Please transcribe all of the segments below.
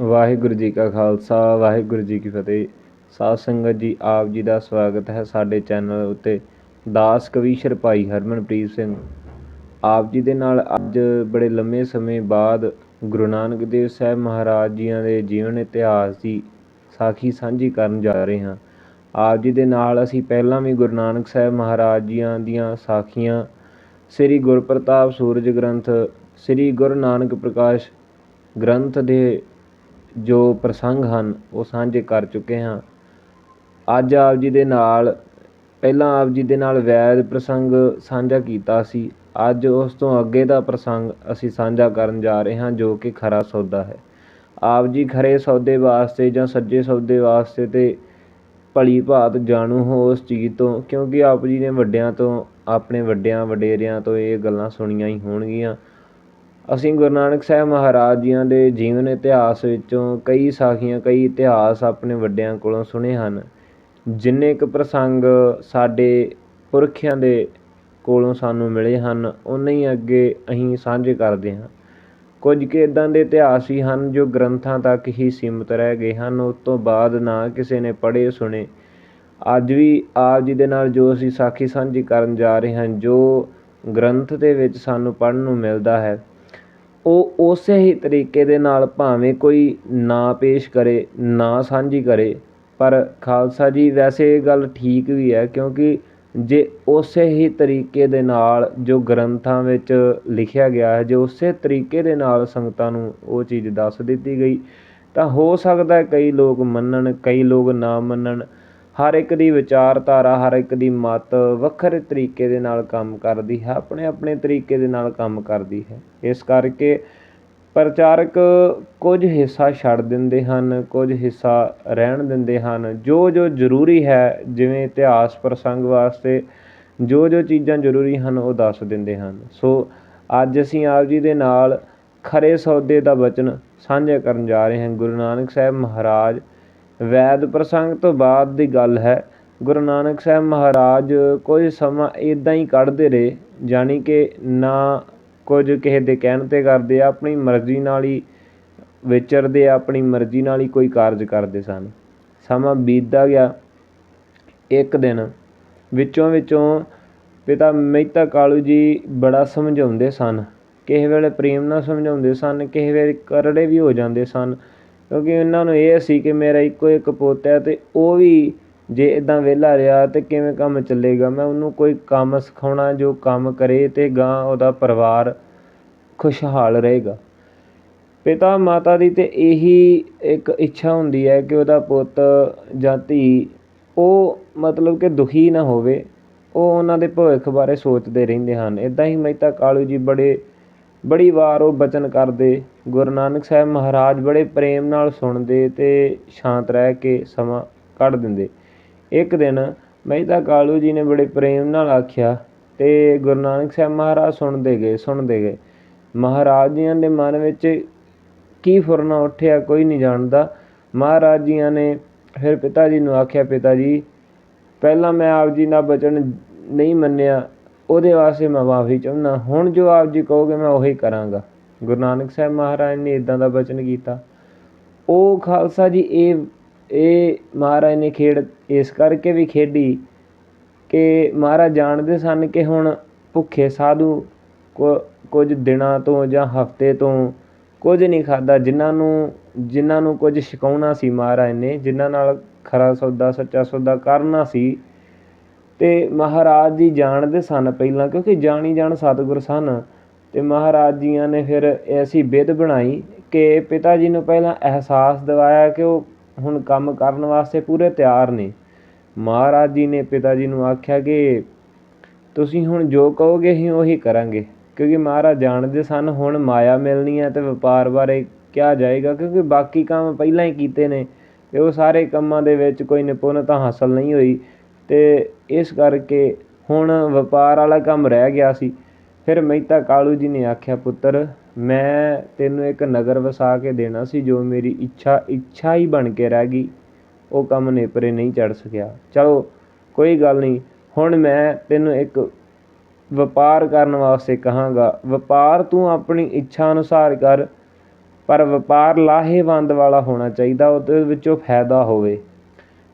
ਵਾਹਿਗੁਰੂ ਜੀ ਕਾ ਖਾਲਸਾ, ਵਾਹਿਗੁਰੂ ਜੀ ਕੀ ਫਤਿਹ। ਸਾਧ ਸੰਗਤ ਜੀ, ਆਪ ਜੀ ਦਾ ਸਵਾਗਤ ਹੈ ਸਾਡੇ ਚੈਨਲ ਉੱਤੇ। ਦਾਸ ਕਵੀਸ਼ਰ ਭਾਈ ਹਰਮਨਪ੍ਰੀਤ ਸਿੰਘ। ਆਪ ਜੀ ਦੇ ਨਾਲ ਅੱਜ ਬੜੇ ਲੰਮੇ ਸਮੇਂ ਬਾਅਦ ਗੁਰੂ ਨਾਨਕ ਦੇਵ ਸਾਹਿਬ ਮਹਾਰਾਜ ਜੀਆਂ ਦੇ ਜੀਵਨ ਇਤਿਹਾਸ ਦੀ ਸਾਖੀ ਸਾਂਝੀ ਕਰਨ ਜਾ ਰਹੇ ਹਾਂ। ਆਪ ਜੀ ਦੇ ਨਾਲ ਅਸੀਂ ਪਹਿਲਾਂ ਵੀ ਗੁਰੂ ਨਾਨਕ ਸਾਹਿਬ ਮਹਾਰਾਜ ਜੀਆਂ ਦੀਆਂ ਸਾਖੀਆਂ, ਸ੍ਰੀ ਗੁਰਪ੍ਰਤਾਪ ਸੂਰਜ ਗ੍ਰੰਥ, ਸ੍ਰੀ ਗੁਰੂ ਨਾਨਕ ਪ੍ਰਕਾਸ਼ ਗ੍ਰੰਥ ਦੇ ਜੋ ਪ੍ਰਸੰਗ ਹਨ, ਉਹ ਸਾਂਝੇ ਕਰ ਚੁੱਕੇ ਹਾਂ। ਅੱਜ ਆਪ ਜੀ ਦੇ ਨਾਲ, ਪਹਿਲਾਂ ਆਪ ਜੀ ਦੇ ਨਾਲ ਵੈਦ ਪ੍ਰਸੰਗ ਸਾਂਝਾ ਕੀਤਾ ਸੀ। ਅੱਜ ਉਸ ਤੋਂ ਅੱਗੇ ਦਾ ਪ੍ਰਸੰਗ ਅਸੀਂ ਸਾਂਝਾ ਕਰਨ ਜਾ ਰਹੇ ਹਾਂ, ਜੋ ਕਿ ਖਰਾ ਸੌਦਾ ਹੈ। ਆਪ ਜੀ ਖਰੇ ਸੌਦੇ ਵਾਸਤੇ ਜਾਂ ਸੱਜੇ ਸੌਦੇ ਵਾਸਤੇ ਤੇ ਭਲੀ ਭਾਤ ਜਾਣੂ ਹੋ ਉਸ ਚੀਜ਼ ਤੋਂ, ਕਿਉਂਕਿ ਆਪ ਜੀ ਨੇ ਵੱਡਿਆਂ ਤੋਂ, ਆਪਣੇ ਵੱਡਿਆਂ, ਵਡੇਰਿਆਂ ਤੋਂ ਇਹ ਗੱਲਾਂ ਸੁਣੀਆਂ ਹੀ ਹੋਣਗੀਆਂ। ਅਸੀਂ ਗੁਰੂ ਨਾਨਕ ਸਾਹਿਬ ਮਹਾਰਾਜ ਜੀਆਂ ਦੇ ਜੀਵਨ ਇਤਿਹਾਸ ਵਿੱਚੋਂ ਕਈ ਸਾਖੀਆਂ, ਕਈ ਇਤਿਹਾਸ ਆਪਣੇ ਵੱਡਿਆਂ ਕੋਲੋਂ ਸੁਣੇ ਹਨ। ਜਿੰਨੇ ਕੁ ਪ੍ਰਸੰਗ ਸਾਡੇ ਪੁਰਖਿਆਂ ਦੇ ਕੋਲੋਂ ਸਾਨੂੰ ਮਿਲੇ ਹਨ ਉਨੇ ਹੀ ਅੱਗੇ ਅਸੀਂ ਸਾਂਝੇ ਕਰਦੇ ਹਾਂ। ਕੁਝ ਕੁ ਇੱਦਾਂ ਦੇ ਇਤਿਹਾਸ ਹੀ ਹਨ ਜੋ ਗ੍ਰੰਥਾਂ ਤੱਕ ਹੀ ਸੀਮਿਤ ਰਹਿ ਗਏ ਹਨ। ਉਸ ਤੋਂ ਬਾਅਦ ਨਾ ਕਿਸੇ ਨੇ ਪੜ੍ਹੇ, ਸੁਣੇ। ਅੱਜ ਵੀ ਆਪ ਜੀ ਦੇ ਨਾਲ ਜੋ ਅਸੀਂ ਸਾਖੀ ਸਾਂਝੀ ਕਰਨ ਜਾ ਰਹੇ ਹਾਂ, ਜੋ ਗ੍ਰੰਥ ਦੇ ਵਿੱਚ ਸਾਨੂੰ ਪੜ੍ਹਨ ਨੂੰ ਮਿਲਦਾ ਹੈ ਉਹ ਉਸੇ ਹੀ ਤਰੀਕੇ ਦੇ ਨਾਲ ਭਾਵੇਂ ਕੋਈ ਨਾ ਪੇਸ਼ ਕਰੇ, ਨਾ ਸਾਂਝੀ ਕਰੇ, ਪਰ ਖਾਲਸਾ ਜੀ ਵੈਸੇ ਇਹ ਗੱਲ ਠੀਕ ਵੀ ਹੈ ਕਿਉਂਕਿ ਜੇ ਉਸੇ ਹੀ ਤਰੀਕੇ ਦੇ ਨਾਲ ਜੋ ਗ੍ਰੰਥਾਂ ਵਿੱਚ ਲਿਖਿਆ ਗਿਆ ਹੈ, ਜੇ ਉਸੇ ਤਰੀਕੇ ਦੇ ਨਾਲ ਸੰਗਤਾਂ ਨੂੰ ਉਹ ਚੀਜ਼ ਦੱਸ ਦਿੱਤੀ ਗਈ, ਤਾਂ ਹੋ ਸਕਦਾ ਕਈ ਲੋਕ ਮੰਨਣ, ਕਈ ਲੋਕ ਨਾ ਮੰਨਣ। ਹਰ ਇੱਕ ਦੀ ਵਿਚਾਰਧਾਰਾ, ਹਰ ਇੱਕ ਦੀ ਮੱਤ ਵੱਖਰੇ ਤਰੀਕੇ ਦੇ ਨਾਲ ਕੰਮ ਕਰਦੀ ਹੈ, ਆਪਣੇ ਆਪਣੇ ਤਰੀਕੇ ਦੇ ਨਾਲ ਕੰਮ ਕਰਦੀ ਹੈ। ਇਸ ਕਰਕੇ ਪ੍ਰਚਾਰਕ ਕੁਝ ਹਿੱਸਾ ਛੱਡ ਦਿੰਦੇ ਹਨ, ਕੁਝ ਹਿੱਸਾ ਰਹਿਣ ਦਿੰਦੇ ਹਨ। ਜੋ ਜੋ ਜ਼ਰੂਰੀ ਹੈ, ਜਿਵੇਂ ਇਤਿਹਾਸ ਪ੍ਰਸੰਗ ਵਾਸਤੇ ਜੋ ਜੋ ਚੀਜ਼ਾਂ ਜ਼ਰੂਰੀ ਹਨ, ਉਹ ਦੱਸ ਦਿੰਦੇ ਹਨ। ਸੋ ਅੱਜ ਅਸੀਂ ਆਪ ਜੀ ਦੇ ਨਾਲ ਖਰੇ ਸੌਦੇ ਦਾ ਵਚਨ ਸਾਂਝਾ ਕਰਨ ਜਾ ਰਹੇ ਹਾਂ। ਗੁਰੂ ਨਾਨਕ ਸਾਹਿਬ ਮਹਾਰਾਜ ਵੈਦ ਪ੍ਰਸੰਗ ਤੋਂ ਬਾਅਦ ਦੀ ਗੱਲ ਹੈ, ਗੁਰੂ ਨਾਨਕ ਸਾਹਿਬ ਮਹਾਰਾਜ ਕੁਝ ਸਮਾਂ ਇੱਦਾਂ ਹੀ ਕੱਢਦੇ ਰਹੇ, ਜਾਣੀ ਕਿ ਨਾ ਕੁਝ ਕਿਸੇ ਦੇ ਕਹਿਣ 'ਤੇ ਕਰਦੇ ਆ ਆਪਣੀ ਮਰਜ਼ੀ ਨਾਲ ਹੀ ਵਿਚਰਦੇ ਆ ਆਪਣੀ ਮਰਜ਼ੀ ਨਾਲ ਹੀ ਕੋਈ ਕਾਰਜ ਕਰਦੇ ਸਨ। ਸਮਾਂ ਬੀਤਦਾ ਗਿਆ। ਇੱਕ ਦਿਨ ਵਿੱਚੋਂ ਵਿੱਚੋਂ ਪਿਤਾ ਮਹਿਤਾ ਕਾਲੂ ਜੀ ਬੜਾ ਸਮਝਾਉਂਦੇ ਸਨ। ਕਿਸੇ ਵੇਲੇ ਪ੍ਰੇਮ ਨਾਲ ਸਮਝਾਉਂਦੇ ਸਨ, ਕਿਸੇ ਵੇਲੇ ਕਰੜੇ ਵੀ ਹੋ ਜਾਂਦੇ ਸਨ। ਕਿਉਂਕਿ ਉਹਨਾਂ ਨੂੰ ਇਹ ਸੀ ਕਿ ਮੇਰਾ ਇੱਕੋ ਇੱਕ ਪੁੱਤ ਹੈ ਅਤੇ ਉਹ ਵੀ ਜੇ ਇੱਦਾਂ ਵਿਹਲਾ ਰਿਹਾ ਤਾਂ ਕਿਵੇਂ ਕੰਮ ਚੱਲੇਗਾ? ਮੈਂ ਉਹਨੂੰ ਕੋਈ ਕੰਮ ਸਿਖਾਉਣਾ ਜੋ ਕੰਮ ਕਰੇ ਅਤੇ ਗਾਂ ਉਹਦਾ ਪਰਿਵਾਰ ਖੁਸ਼ਹਾਲ ਰਹੇਗਾ। ਪਿਤਾ ਮਾਤਾ ਦੀ ਤਾਂ ਇਹੀ ਇੱਕ ਇੱਛਾ ਹੁੰਦੀ ਹੈ ਕਿ ਉਹਦਾ ਪੁੱਤ ਜਾਂ ਧੀ ਉਹ ਮਤਲਬ ਕਿ ਦੁਖੀ ਨਾ ਹੋਵੇ। ਉਹ ਉਹਨਾਂ ਦੇ ਭਵਿੱਖ ਬਾਰੇ ਸੋਚਦੇ ਰਹਿੰਦੇ ਹਨ। ਇੱਦਾਂ ਹੀ ਮਹਿਤਾ ਕਾਲੂ ਜੀ ਬੜੇ, ਬੜੀ ਵਾਰ ਉਹ ਬਚਨ ਕਰਦੇ ਗੁਰੂ ਨਾਨਕ ਸਾਹਿਬ ਮਹਾਰਾਜ ਬੜੇ ਪ੍ਰੇਮ ਨਾਲ ਸੁਣਦੇ ਅਤੇ ਸ਼ਾਂਤ ਰਹਿ ਕੇ ਸਮਾਂ ਕੱਢ ਦਿੰਦੇ। ਇੱਕ ਦਿਨ ਮਹਿਤਾ ਕਾਲੂ ਜੀ ਨੇ ਬੜੇ ਪ੍ਰੇਮ ਨਾਲ ਆਖਿਆ ਅਤੇ ਗੁਰੂ ਨਾਨਕ ਸਾਹਿਬ ਮਹਾਰਾਜ ਸੁਣਦੇ ਗਏ ਸੁਣਦੇ ਗਏ। ਮਹਾਰਾਜ ਜੀਆਂ ਦੇ ਮਨ ਵਿੱਚ ਕੀ ਫੁਰਨਾ ਉੱਠਿਆ ਕੋਈ ਨਹੀਂ ਜਾਣਦਾ। ਮਹਾਰਾਜ ਜੀਆਂ ਨੇ ਫਿਰ ਪਿਤਾ ਜੀ ਨੂੰ ਆਖਿਆ, ਪਿਤਾ ਜੀ, ਪਹਿਲਾਂ ਮੈਂ ਆਪ ਜੀ ਦਾ ਬਚਨ ਨਹੀਂ ਮੰਨਿਆ, ਉਹਦੇ ਵਾਸਤੇ ਮੈਂ ਮਾਫੀ ਚਾਹੁੰਦਾ। ਹੁਣ ਜੋ ਆਪ ਜੀ ਕਹੋਗੇ ਮੈਂ ਉਹੀ ਕਰਾਂਗਾ। ਗੁਰੂ ਨਾਨਕ ਸਾਹਿਬ ਮਹਾਰਾਜ ਨੇ ਇਦਾਂ ਦਾ ਬਚਨ ਕੀਤਾ। ਉਹ ਖਾਲਸਾ ਜੀ, ਇਹ ਇਹ ਮਹਾਰਾਜ ਨੇ ਖੇਡ, ਇਸ ਕਰਕੇ ਵੀ ਖੇਡੀ ਕਿ ਮਹਾਰਾਜ ਜਾਣਦੇ ਸਨ ਕਿ ਹੁਣ ਭੁੱਖੇ ਸਾਧੂ ਕੁਝ ਦਿਨਾਂ ਤੋਂ ਜਾਂ ਹਫ਼ਤੇ ਤੋਂ ਕੁਝ ਨਹੀਂ ਖਾਦਾ ਜਿਨ੍ਹਾਂ ਨੂੰ ਜਿਨ੍ਹਾਂ ਨੂੰ ਕੁਝ ਛਕਾਉਣਾ ਸੀ ਮਹਾਰਾਜ ਨੇ, ਜਿਨ੍ਹਾਂ ਨਾਲ ਖਰਾ ਸੌਦਾ, ਸੱਚਾ ਸੌਦਾ ਕਰਨਾ ਸੀ ਅਤੇ ਮਹਾਰਾਜ ਜੀ ਜਾਣਦੇ ਸਨ ਪਹਿਲਾਂ, ਕਿਉਂਕਿ ਜਾਣੀ ਜਾਣ ਸਤਿਗੁਰ ਸਨ। ਅਤੇ ਮਹਾਰਾਜ ਜੀਆਂ ਨੇ ਫਿਰ ਐਸੀ ਵਿਧ ਬਣਾਈ ਕਿ ਪਿਤਾ ਜੀ ਨੂੰ ਪਹਿਲਾਂ ਅਹਿਸਾਸ ਦਿਵਾਇਆ ਕਿ ਉਹ ਹੁਣ ਕੰਮ ਕਰਨ ਵਾਸਤੇ ਪੂਰੇ ਤਿਆਰ ਨੇ। ਮਹਾਰਾਜ ਜੀ ਨੇ ਪਿਤਾ ਜੀ ਨੂੰ ਆਖਿਆ ਕਿ ਤੁਸੀਂ ਹੁਣ ਜੋ ਕਹੋਗੇ ਅਸੀਂ ਉਹੀ ਕਰਾਂਗੇ, ਕਿਉਂਕਿ ਮਹਾਰਾਜ ਜਾਣਦੇ ਸਨ ਹੁਣ ਮਾਇਆ ਮਿਲਣੀ ਹੈ ਅਤੇ ਵਪਾਰ ਬਾਰੇ ਕਿਹਾ ਜਾਏਗਾ, ਕਿਉਂਕਿ ਬਾਕੀ ਕੰਮ ਪਹਿਲਾਂ ਹੀ ਕੀਤੇ ਨੇ ਅਤੇ ਉਹ ਸਾਰੇ ਕੰਮਾਂ ਦੇ ਵਿੱਚ ਕੋਈ ਨਿਪੁੰਨਤਾ ਹਾਸਲ ਨਹੀਂ ਹੋਈ ਅਤੇ ਇਸ ਕਰਕੇ ਹੁਣ ਵਪਾਰ ਵਾਲਾ ਕੰਮ ਰਹਿ ਗਿਆ ਸੀ। ਫਿਰ ਮਹਿਤਾ ਕਾਲੂ ਜੀ ਨੇ ਆਖਿਆ, ਪੁੱਤਰ, ਮੈਂ ਤੈਨੂੰ ਇੱਕ ਨਗਰ ਵਸਾ ਕੇ ਦੇਣਾ ਸੀ ਜੋ ਮੇਰੀ ਇੱਛਾ ਇੱਛਾ ਹੀ ਬਣ ਕੇ ਰਹਿ ਗਈ। ਉਹ ਕੰਮ ਨੇਪਰੇ ਨਹੀਂ ਚੜ੍ਹ ਸਕਿਆ। ਚਲੋ, ਕੋਈ ਗੱਲ ਨਹੀਂ, ਹੁਣ ਮੈਂ ਤੈਨੂੰ ਇੱਕ ਵਪਾਰ ਕਰਨ ਵਾਸਤੇ ਕਹਾਂਗਾ। ਵਪਾਰ ਤੂੰ ਆਪਣੀ ਇੱਛਾ ਅਨੁਸਾਰ ਕਰ, ਪਰ ਵਪਾਰ ਲਾਹੇਵੰਦ ਵਾਲਾ ਹੋਣਾ ਚਾਹੀਦਾ, ਉਹਦੇ ਵਿੱਚੋਂ ਫਾਇਦਾ ਹੋਵੇ।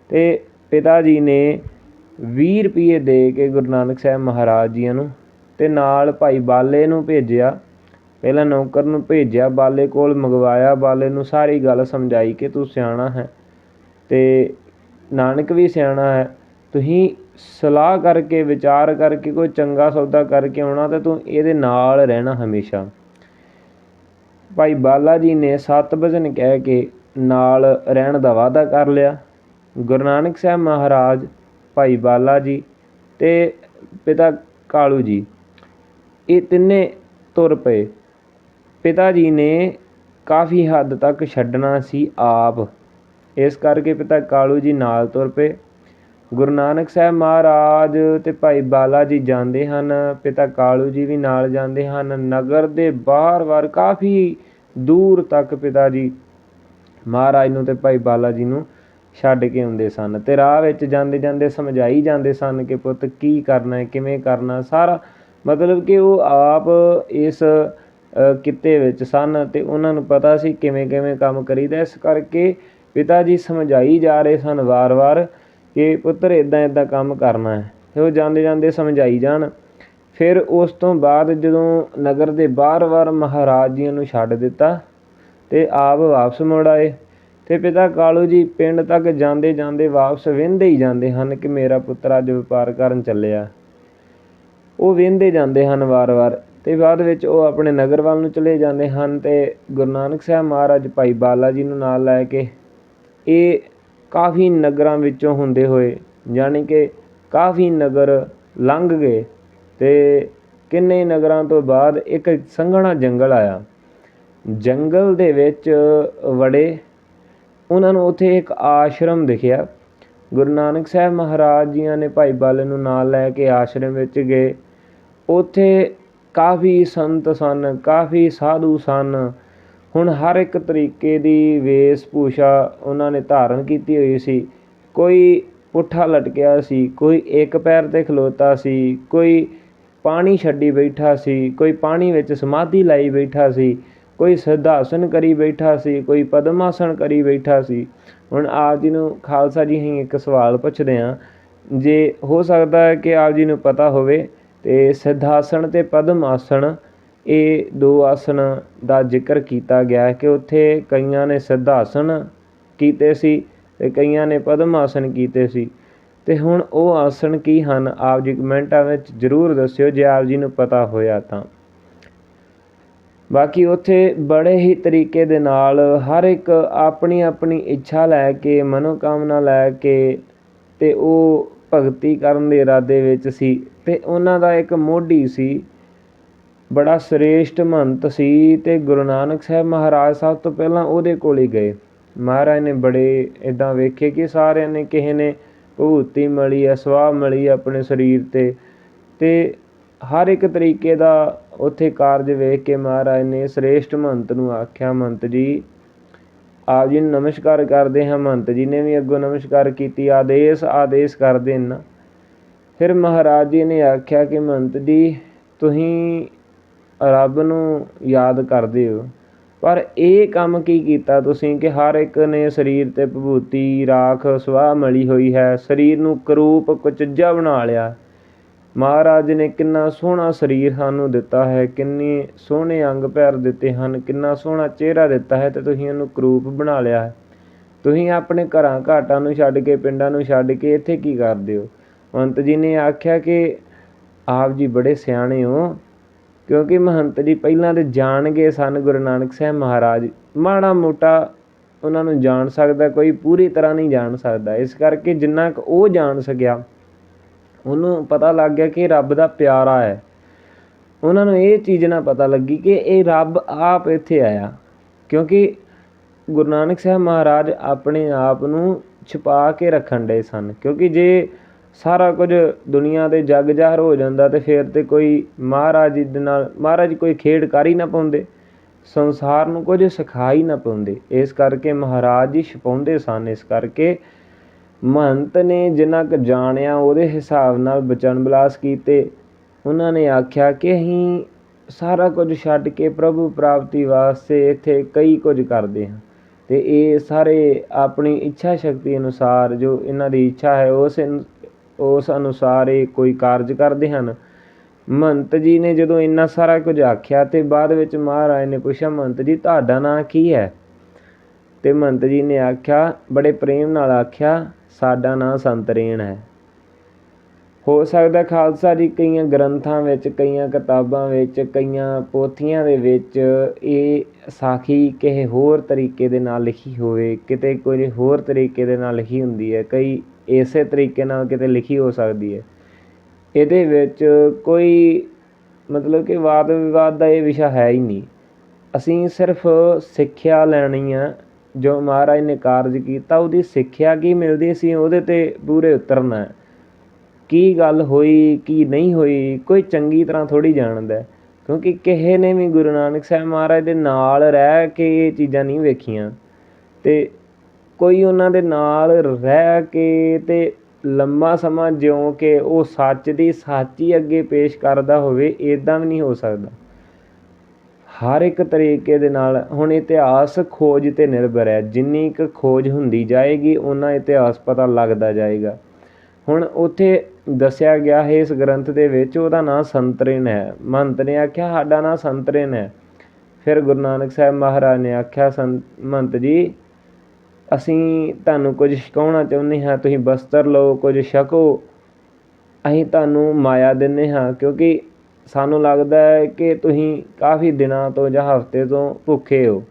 ਤੇ ਪਿਤਾ ਜੀ ਨੇ 20 ਰੁਪਏ ਦੇ ਕੇ ਗੁਰੂ ਨਾਨਕ ਸਾਹਿਬ ਮਹਾਰਾਜ ਜੀਆਂ ਨੂੰ ਅਤੇ ਨਾਲ ਭਾਈ ਬਾਲੇ ਨੂੰ ਭੇਜਿਆ। ਪਹਿਲਾਂ ਨੌਕਰ ਨੂੰ ਭੇਜਿਆ, ਬਾਲੇ ਕੋਲ ਮੰਗਵਾਇਆ। ਬਾਲੇ ਨੂੰ ਸਾਰੀ ਗੱਲ ਸਮਝਾਈ ਕਿ ਤੂੰ ਸਿਆਣਾ ਹੈ ਅਤੇ ਨਾਨਕ ਵੀ ਸਿਆਣਾ ਹੈ। ਤੁਸੀਂ ਸਲਾਹ ਕਰਕੇ, ਵਿਚਾਰ ਕਰਕੇ, ਕੋਈ ਚੰਗਾ ਸੌਦਾ ਕਰਕੇ ਆਉਣਾ ਤੇ ਤੂੰ ਇਹਦੇ ਨਾਲ ਰਹਿਣਾ ਹਮੇਸ਼ਾ। ਭਾਈ ਬਾਲਾ ਜੀ ਨੇ ਸੱਤ ਵਚਨ ਕਹਿ ਕੇ ਨਾਲ ਰਹਿਣ ਦਾ ਵਾਅਦਾ ਕਰ ਲਿਆ। ਗੁਰੂ ਨਾਨਕ ਸਾਹਿਬ ਮਹਾਰਾਜ, ਭਾਈ ਬਾਲਾ ਜੀ ਅਤੇ ਪਿਤਾ ਕਾਲੂ ਜੀ। ਇਹ ਤਿੰਨੇ ਤੁਰ ਪਏ। ਪਿਤਾ ਜੀ ਨੇ ਕਾਫੀ ਹੱਦ ਤੱਕ ਛੱਡਣਾ ਸੀ ਆਪ। ਇਸ ਕਰਕੇ ਪਿਤਾ ਕਾਲੂ ਜੀ ਨਾਲ ਤੁਰ ਪਏ। ਗੁਰੂ ਨਾਨਕ ਸਾਹਿਬ ਮਹਾਰਾਜ ਤੇ ਭਾਈ ਬਾਲਾ ਜੀ ਜਾਂਦੇ ਹਨ। ਪਿਤਾ ਕਾਲੂ ਜੀ ਵੀ ਨਾਲ ਜਾਂਦੇ ਹਨ। ਨਗਰ ਦੇ ਬਾਹਰ-ਬਾਹਰ ਕਾਫੀ ਦੂਰ ਤੱਕ ਪਿਤਾ ਜੀ ਮਹਾਰਾਜ ਨੂੰ ਤੇ ਭਾਈ ਬਾਲਾ ਜੀ ਨੂੰ ਛੱਡ ਕੇ ਆਉਂਦੇ ਸਨ। ਤੇ ਰਾਹ ਵਿੱਚ ਜਾਂਦੇ ਜਾਂਦੇ ਸਮਝਾਈ ਜਾਂਦੇ ਸਨ ਕਿ ਪੁੱਤ ਕੀ ਕਰਨਾ ਹੈ, ਕਿਵੇਂ ਕਰਨਾ ਸਾਰਾ ਮਤਲਬ ਕਿ ਉਹ ਆਪ ਇਸ ਕਿੱਤੇ ਵਿੱਚ ਸਨ ਅਤੇ ਉਹਨਾਂ ਨੂੰ ਪਤਾ ਸੀ ਕਿਵੇਂ ਕਿਵੇਂ ਕੰਮ ਕਰੀਦਾ। ਇਸ ਕਰਕੇ ਪਿਤਾ ਜੀ ਸਮਝਾਈ ਜਾ ਰਹੇ ਸਨ ਵਾਰ-ਵਾਰ ਕਿ ਪੁੱਤਰ ਇੱਦਾਂ ਇੱਦਾਂ ਕੰਮ ਕਰਨਾ ਹੈ। ਤੇ ਉਹ ਜਾਂਦੇ ਜਾਂਦੇ ਸਮਝਾਈ ਜਾਣ। ਫਿਰ ਉਸ ਤੋਂ ਬਾਅਦ ਜਦੋਂ ਨਗਰ ਦੇ ਬਾਹਰ ਵਾਰ ਮਹਾਰਾਜ ਜੀਆਂ ਨੂੰ ਛੱਡ ਦਿੱਤਾ ਅਤੇ ਆਪ ਵਾਪਸ ਮੁੜ ਆਏ। ਅਤੇ ਪਿਤਾ ਕਾਲੂ ਜੀ ਪਿੰਡ ਤੱਕ ਜਾਂਦੇ ਜਾਂਦੇ ਵਾਪਸ ਵਹਿੰਦੇ ਹੀ ਜਾਂਦੇ ਹਨ ਕਿ ਮੇਰਾ ਪੁੱਤਰ ਅੱਜ ਵਪਾਰ ਕਰਨ ਚੱਲਿਆ। ਉਹ ਵਹਿੰਦੇ ਜਾਂਦੇ ਹਨ ਵਾਰ-ਵਾਰ ਅਤੇ ਬਾਅਦ ਵਿੱਚ ਉਹ ਆਪਣੇ ਨਗਰ ਵੱਲ ਨੂੰ ਚਲੇ ਜਾਂਦੇ ਹਨ ਅਤੇ ਗੁਰੂ ਨਾਨਕ ਸਾਹਿਬ ਮਹਾਰਾਜ ਭਾਈ ਬਾਲਾ ਜੀ ਨੂੰ ਨਾਲ ਲੈ ਕੇ ਇਹ ਕਾਫੀ ਨਗਰਾਂ ਵਿੱਚੋਂ ਹੁੰਦੇ ਹੋਏ ਯਾਨੀ ਕਿ ਕਾਫੀ ਨਗਰ ਲੰਘ ਗਏ ਅਤੇ ਕਿੰਨੇ ਨਗਰਾਂ ਤੋਂ ਬਾਅਦ ਇੱਕ ਸੰਘਣਾ ਜੰਗਲ ਆਇਆ। ਜੰਗਲ ਦੇ ਵਿੱਚ ਵੜੇ ਉਹਨਾਂ ਨੂੰ ਉੱਥੇ ਇੱਕ ਆਸ਼ਰਮ ਦਿਖਿਆ। ਗੁਰੂ ਨਾਨਕ ਸਾਹਿਬ ਮਹਾਰਾਜ ਜੀਆਂ ਨੇ ਭਾਈ ਬਾਲੇ ਨੂੰ ਨਾਲ ਲੈ ਕੇ ਆਸ਼ਰਮ ਵਿੱਚ ਗਏ। ਉੱਥੇ ਕਾਫੀ ਸੰਤ ਸਨ, ਕਾਫੀ ਸਾਧੂ ਸਨ। ਹੁਣ ਹਰ ਇੱਕ ਤਰੀਕੇ ਦੀ ਵੇਸ਼ ਭੂਸ਼ਾ ਉਹਨਾਂ ਨੇ ਧਾਰਨ ਕੀਤੀ ਹੋਈ ਸੀ। ਕੋਈ ਪੁੱਠਾ ਲਟਕਿਆ ਸੀ, ਕੋਈ ਇੱਕ ਪੈਰ ਤੇ ਖਲੋਤਾ ਸੀ, ਕੋਈ ਪਾਣੀ ਛੱਡੀ ਬੈਠਾ ਸੀ, ਕੋਈ ਪਾਣੀ ਵਿੱਚ ਸਮਾਧੀ ਲਾਈ ਬੈਠਾ ਸੀ, ਕੋਈ ਸਿਧਾਸਨ ਕਰੀ ਬੈਠਾ ਸੀ, ਕੋਈ ਪਦਮਾਸਨ ਕਰੀ ਬੈਠਾ ਸੀ। ਹੁਣ ਆਪ ਜੀ ਨੂੰ ਖਾਲਸਾ ਜੀ ਅਸੀਂ ਇੱਕ ਸਵਾਲ ਪੁੱਛਦੇ ਹਾਂ। ਜੇ ਹੋ ਸਕਦਾ ਹੈ ਕਿ ਆਪ ਜੀ ਨੂੰ ਪਤਾ ਹੋਵੇ ਅਤੇ ਸਿਧਾਸਨ ਅਤੇ ਪਦਮ ਆਸਣ ਇਹ ਦੋ ਆਸਣ ਦਾ ਜ਼ਿਕਰ ਕੀਤਾ ਗਿਆ ਹੈ ਕਿ ਉੱਥੇ ਕਈਆਂ ਨੇ ਸਿਧਾਸਨ ਕੀਤੇ ਸੀ ਅਤੇ ਕਈਆਂ ਨੇ ਪਦਮ ਆਸਣ ਕੀਤੇ ਸੀ। ਅਤੇ ਹੁਣ ਉਹ ਆਸਣ ਕੀ ਹਨ, ਆਪ ਜੀ ਕਮੈਂਟਾਂ ਵਿੱਚ ਜ਼ਰੂਰ ਦੱਸਿਓ ਜੇ ਆਪ ਜੀ ਨੂੰ ਪਤਾ ਹੋਇਆ ਤਾਂ। ਬਾਕੀ ਉੱਥੇ ਬੜੇ ਹੀ ਤਰੀਕੇ ਦੇ ਨਾਲ ਹਰ ਇੱਕ ਆਪਣੀ ਆਪਣੀ ਇੱਛਾ ਲੈ ਕੇ, ਮਨੋਕਾਮਨਾ ਲੈ ਕੇ ਅਤੇ ਉਹ ਭਗਤੀ ਕਰਨ ਦੇ ਇਰਾਦੇ ਵਿੱਚ ਸੀ ਅਤੇ ਉਹਨਾਂ ਦਾ ਇੱਕ ਮੋਢੀ ਸੀ। ਬੜਾ ਸ੍ਰੇਸ਼ਟ ਮਹੰਤ ਸੀ ਅਤੇ ਗੁਰੂ ਨਾਨਕ ਸਾਹਿਬ ਮਹਾਰਾਜ ਸਾਹਿਬ ਤੋਂ ਪਹਿਲਾਂ ਉਹਦੇ ਕੋਲ ਹੀ ਗਏ। ਮਹਾਰਾਜ ਨੇ ਬੜੇ ਇੱਦਾਂ ਵੇਖੇ ਕਿ ਸਾਰਿਆਂ ਨੇ ਕਿਸੇ ਨੇ ਭੂਤੀ ਮਲੀ ਹੈ ਸਵਾਹ ਮਲੀ ਆਪਣੇ ਸਰੀਰ ਤੇ ਅਤੇ ਹਰ ਇੱਕ ਤਰੀਕੇ ਦਾ ਉੱਥੇ ਕਾਰਜ ਵੇਖ ਕੇ ਮਹਾਰਾਜ ਨੇ ਸ੍ਰੇਸ਼ਟ ਮਹੰਤ ਨੂੰ ਆਖਿਆ ਮਹੰਤ ਜੀ ਆਪ ਜੀ ਨੂੰ ਨਮਸਕਾਰ ਕਰਦੇ ਹਾਂ ਮਹੰਤ ਜੀ ਨੇ ਵੀ ਅੱਗੋਂ ਨਮਸਕਾਰ ਕੀਤੀ, ਆਦੇਸ਼ ਆਦੇਸ਼ ਕਰਦੇ ਨਾ ਫਿਰ ਮਹਾਰਾਜ ਜੀ ਨੇ ਆਖਿਆ ਕਿ ਮਹੰਤ ਜੀ, ਤੁਸੀਂ ਰੱਬ ਨੂੰ ਯਾਦ ਕਰਦੇ ਹੋ, ਪਰ ਇਹ ਕੰਮ ਕੀ ਕੀਤਾ ਤੁਸੀਂ ਕਿ ਹਰ ਇੱਕ ਨੇ ਸਰੀਰ ਤੇ ਵਿਭੂਤੀ ਰਾਖ ਸਵਾਹ ਮਲੀ ਹੋਈ ਹੈ, ਸਰੀਰ ਨੂੰ ਕਰੂਪ ਕੁਚੱਜਾ ਬਣਾ ਲਿਆ। ਮਹਾਰਾਜ ਨੇ ਕਿੰਨਾ ਸੋਹਣਾ ਸਰੀਰ ਸਾਨੂੰ ਦਿੱਤਾ ਹੈ, ਕਿੰਨੇ ਸੋਹਣੇ ਅੰਗ ਪੈਰ ਦਿੱਤੇ ਹਨ, ਕਿੰਨਾ ਸੋਹਣਾ ਚਿਹਰਾ ਦਿੱਤਾ ਹੈ ਅਤੇ ਤੁਸੀਂ ਇਹਨੂੰ ਕਰੂਪ ਬਣਾ ਲਿਆ ਹੈ। ਤੁਸੀਂ ਆਪਣੇ ਘਰਾਂ ਘਾਟਾਂ ਨੂੰ ਛੱਡ ਕੇ, ਪਿੰਡਾਂ ਨੂੰ ਛੱਡ ਕੇ ਇੱਥੇ ਕੀ ਕਰਦੇ ਹੋ? ਮਹੰਤ ਜੀ ਨੇ ਆਖਿਆ ਕਿ ਆਪ ਜੀ ਬੜੇ ਸਿਆਣੇ ਹੋ, ਕਿਉਂਕਿ ਮਹੰਤ ਜੀ ਪਹਿਲਾਂ ਤਾਂ ਜਾਣ ਗਏ ਸਨ ਗੁਰੂ ਨਾਨਕ ਸਾਹਿਬ ਮਹਾਰਾਜ। ਮਾੜਾ ਮੋਟਾ ਉਹਨਾਂ ਨੂੰ ਜਾਣ ਸਕਦਾ, ਕੋਈ ਪੂਰੀ ਤਰ੍ਹਾਂ ਨਹੀਂ ਜਾਣ ਸਕਦਾ। ਇਸ ਕਰਕੇ ਜਿੰਨਾ ਕੁ ਉਹ ਜਾਣ ਸਕਿਆ ਉਹਨੂੰ ਪਤਾ ਲੱਗ ਗਿਆ ਕਿ ਰੱਬ ਦਾ ਪਿਆਰਾ ਹੈ। ਉਹਨਾਂ ਨੂੰ ਇਹ ਚੀਜ਼ ਨਾ ਪਤਾ ਲੱਗੀ ਕਿ ਇਹ ਰੱਬ ਆਪ ਇੱਥੇ ਆਇਆ। ਕਿਉਂਕਿ ਗੁਰੂ ਨਾਨਕ ਸਾਹਿਬ ਮਹਾਰਾਜ ਆਪਣੇ ਆਪ ਨੂੰ ਛੁਪਾ ਕੇ ਰੱਖਣ ਡਏ ਸਨ। ਕਿਉਂਕਿ ਜੇ ਸਾਰਾ ਕੁਝ ਦੁਨੀਆ ਦੇ ਜੱਗ ਜ਼ਾਹਰ ਹੋ ਜਾਂਦਾ ਤੇ ਫਿਰ ਤੇ ਕੋਈ ਮਹਾਰਾਜ ਜੀ ਦੇ ਨਾਲ, ਮਹਾਰਾਜ ਕੋਈ ਖੇਡ ਕਰ ਹੀ ਨਾ ਪਾਉਂਦੇ। ਸੰਸਾਰ ਨੂੰ ਕੁਝ ਸਿਖਾ ਹੀ ਨਾ ਪਾਉਂਦੇ। ਇਸ ਕਰਕੇ ਮਹਾਰਾਜ ਜੀ ਛੁਪਾਉਂਦੇ ਸਨ। ਇਸ ਕਰਕੇ ਮਹੰਤ ਨੇ ਜਿੰਨਾ ਕੁ ਜਾਣਿਆ, ਉਹਦੇ ਹਿਸਾਬ ਨਾਲ ਬਚਨ ਬਿਲਾਸ ਕੀਤੇ। ਉਹਨਾਂ ਨੇ ਆਖਿਆ ਕਿ ਅਸੀਂ ਸਾਰਾ ਕੁਝ ਛੱਡ ਕੇ ਪ੍ਰਭੂ ਪ੍ਰਾਪਤੀ ਵਾਸਤੇ ਇੱਥੇ ਕਈ ਕੁਝ ਕਰਦੇ ਹਾਂ ਅਤੇ ਇਹ ਸਾਰੇ ਆਪਣੀ ਇੱਛਾ ਸ਼ਕਤੀ ਅਨੁਸਾਰ ਜੋ ਇਹਨਾਂ ਦੀ ਇੱਛਾ ਹੈ, ਉਸ ਅਨੁ- ਉਸ ਅਨੁਸਾਰ ਇਹ ਕੋਈ ਕਾਰਜ ਕਰਦੇ ਹਨ। ਮਹੰਤ ਜੀ ਨੇ ਜਦੋਂ ਇੰਨਾ ਸਾਰਾ ਕੁਝ ਆਖਿਆ ਅਤੇ ਬਾਅਦ ਵਿੱਚ ਮਹਾਰਾਜ ਨੇ ਪੁੱਛਿਆ, ਮਹੰਤ ਜੀ, ਤੁਹਾਡਾ ਨਾਂ ਕੀ ਹੈ? ਅਤੇ ਮਹੰਤ ਜੀ ਨੇ ਆਖਿਆ, ਬੜੇ ਪ੍ਰੇਮ ਨਾਲ ਆਖਿਆ, ਸਾਡਾ ਨਾਂ ਸੰਤਰੇਣ ਹੈ। ਹੋ ਸਕਦਾ ਖਾਲਸਾ ਜੀ ਕਈਆਂ ਗ੍ਰੰਥਾਂ ਵਿੱਚ, ਕਈਆਂ ਕਿਤਾਬਾਂ ਵਿੱਚ, ਕਈਆਂ ਪੋਥੀਆਂ ਦੇ ਵਿੱਚ ਇਹ ਸਾਖੀ ਕਿਸੇ ਹੋਰ ਤਰੀਕੇ ਦੇ ਨਾਲ ਲਿਖੀ ਹੋਵੇ, ਕਿਤੇ ਕੋਈ ਹੋਰ ਤਰੀਕੇ ਦੇ ਨਾਲ ਲਿਖੀ ਹੁੰਦੀ ਹੈ, ਕਈ ਇਸੇ ਤਰੀਕੇ ਨਾਲ ਕਿਤੇ ਲਿਖੀ ਹੋ ਸਕਦੀ ਹੈ। ਇਹਦੇ ਵਿੱਚ ਕੋਈ ਮਤਲਬ ਕਿ ਵਾਦ ਵਿਵਾਦ ਦਾ ਇਹ ਵਿਸ਼ਾ ਹੈ ਹੀ ਨਹੀਂ। ਅਸੀਂ ਸਿਰਫ ਸਿੱਖਿਆ ਲੈਣੀ ਆ ਜੋ ਮਹਾਰਾਜ ਨੇ ਕਾਰਜ ਕੀਤਾ, ਉਹਦੀ ਸਿੱਖਿਆ ਕੀ ਮਿਲਦੀ ਸੀ, ਉਹਦੇ ਤੇ ਪੂਰੇ ਉਤਰਨਾ ਕੀ ਗੱਲ ਹੋਈ, ਕੀ ਨਹੀਂ ਹੋਈ, ਕੋਈ ਚੰਗੀ ਤਰ੍ਹਾਂ ਥੋੜੀ ਜਾਣਦਾ ਕਿਉਂਕਿ ਕਿਸੇ ਨੇ ਵੀ ਗੁਰੂ ਨਾਨਕ ਸਾਹਿਬ ਮਹਾਰਾਜ ਦੇ ਨਾਲ ਰਹਿ ਕੇ ਇਹ ਚੀਜ਼ਾਂ ਨਹੀਂ ਵੇਖੀਆਂ। ਤੇ ਕੋਈ ਉਹਨਾਂ ਦੇ ਨਾਲ ਰਹਿ ਕੇ ਤੇ ਲੰਮਾ ਸਮਾਂ ਜਿਉਂ ਕੇ ਉਹ ਸੱਚ ਦੀ ਸੱਚ ਹੀ ਅੱਗੇ ਪੇਸ਼ ਕਰਦਾ ਹੋਵੇ ਇਦਾਂ ਵੀ ਨਹੀਂ ਹੋ ਸਕਦਾ। ਹਰ ਇੱਕ ਤਰੀਕੇ ਦੇ ਨਾਲ ਹੁਣ ਇਤਿਹਾਸ ਖੋਜ ਤੇ ਨਿਰਭਰ ਹੈ। ਜਿੰਨੀ ਕੁ ਖੋਜ ਹੁੰਦੀ ਜਾਏਗੀ ਉਨਾ ਇਤਿਹਾਸ ਪਤਾ ਲੱਗਦਾ ਜਾਏਗਾ। ਹੁਣ ਉੱਥੇ ਦੱਸਿਆ ਗਿਆ ਹੈ, ਇਸ ਗ੍ਰੰਥ ਦੇ ਵਿੱਚ ਉਹਦਾ ਨਾਂ ਸੰਤਰਿਨ ਹੈ। ਮਹੰਤ ਨੇ ਆਖਿਆ, ਸਾਡਾ ਨਾਂ ਸੰਤਰਿਨ ਹੈ। ਫਿਰ ਗੁਰੂ ਨਾਨਕ ਸਾਹਿਬ ਮਹਾਰਾਜ ਨੇ ਆਖਿਆ, ਸੰਤ, ਮਹੰਤ ਜੀ, ਅਸੀਂ ਤੁਹਾਨੂੰ ਕੁਝ ਸਿਖਾਉਣਾ ਚਾਹੁੰਦੇ ਹਾਂ। ਤੁਸੀਂ ਬਸਤਰ ਲਓ, ਕੁਝ ਛਕੋ। ਅਸੀਂ ਤੁਹਾਨੂੰ ਮਾਇਆ ਦਿੰਦੇ ਹਾਂ, ਕਿਉਂਕਿ ਸਾਨੂੰ ਲੱਗਦਾ ਹੈ ਕਿ ਤੁਸੀਂ ਕਾਫੀ ਦਿਨਾਂ ਤੋਂ ਜਾਂ ਹਫ਼ਤੇ ਤੋਂ ਭੁੱਖੇ ਹੋ।